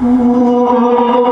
Var.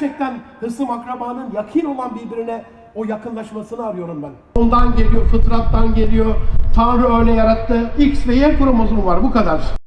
Gerçekten hısım akrabanın yakin olan birbirine o yakınlaşmasını arıyorum ben. Ondan geliyor, fıtrattan geliyor. Tanrı öyle yarattı. X ve Y kromozomu var, bu kadar.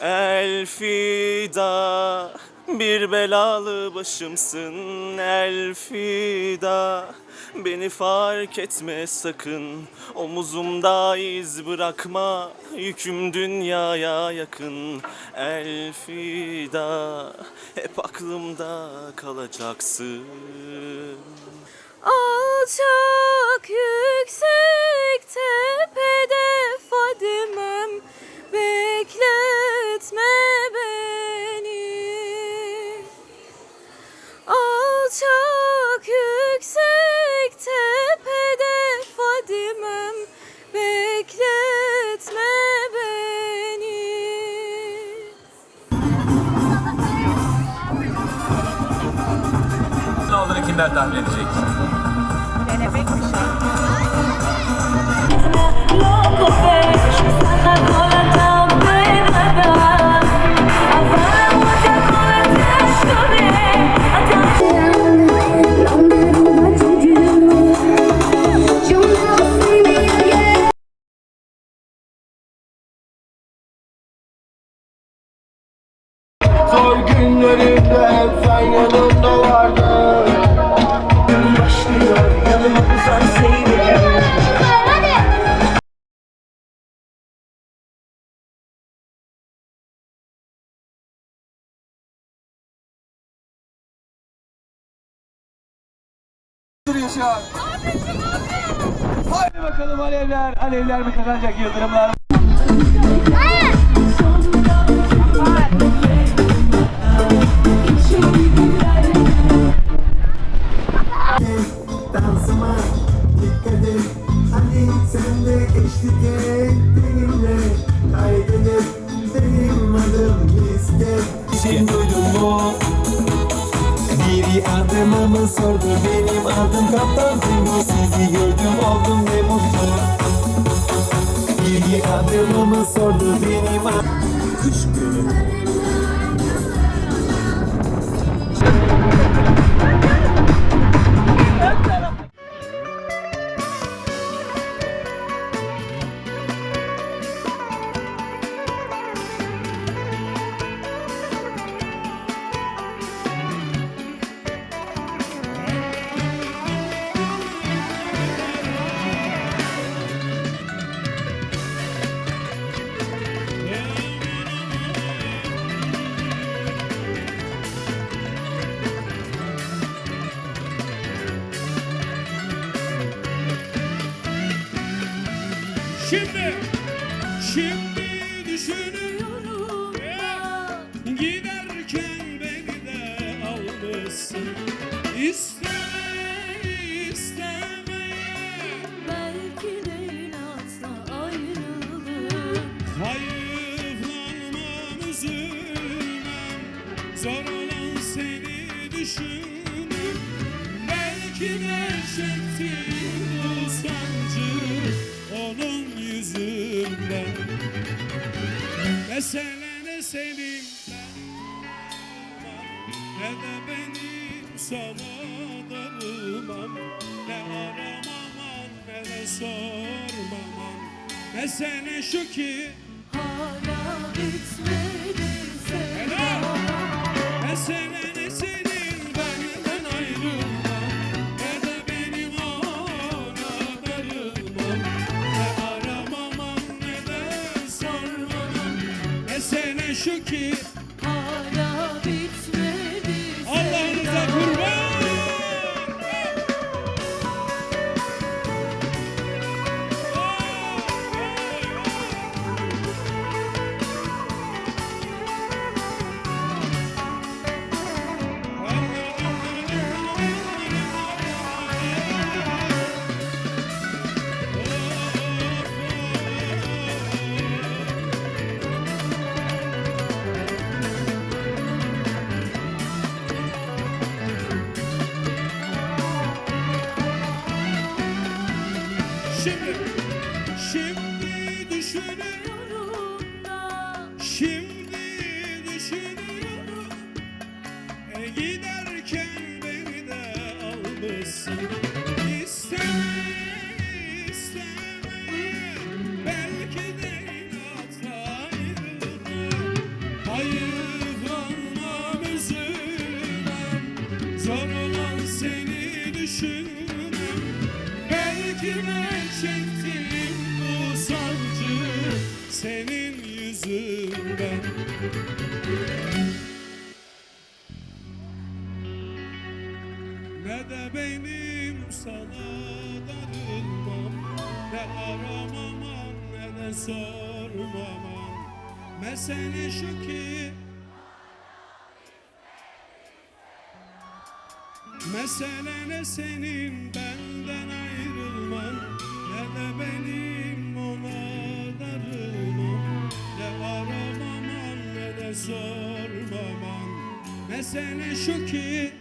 Elfida bir belalı başımsın. Elfida Beni fark etme sakın. Omuzumda iz bırakma Yüküm dünyaya yakın. Elfida Hep aklımda kalacaksın. Alçak yüksek tepede Fadimem bekletme beni Alçak yüksek tepede Fadimem bekletme beni Ne olduğunu kimler tahmin edecek? Loco fez, saca yaşa. Haydi bakalım alevler. Alevler mi kazanacak yıldırımlar? mı? Sordu Benim adım Kaptan Zingo Sizi gördüm oldum ne mutlu. Biri adımımı sordu Benim adım. Kış günü Mesele ne senin ben? Ne de benim sana darılmam Ne aramaman ne de sormaman Mesele şu ki Hala bitmedi sevdam Mesele ne senin benden ayrılman Ne de benim ona darılmam Ne aramaman ne de sormaman Mesele şu ki Şimdi, benim sana darılmam Ne aramaman ne de sormaman Mesele şu ki Mesele ne senin benden ayrılman Ne de benim ona darılmam Ne aramaman ne de sormaman Mesele şu ki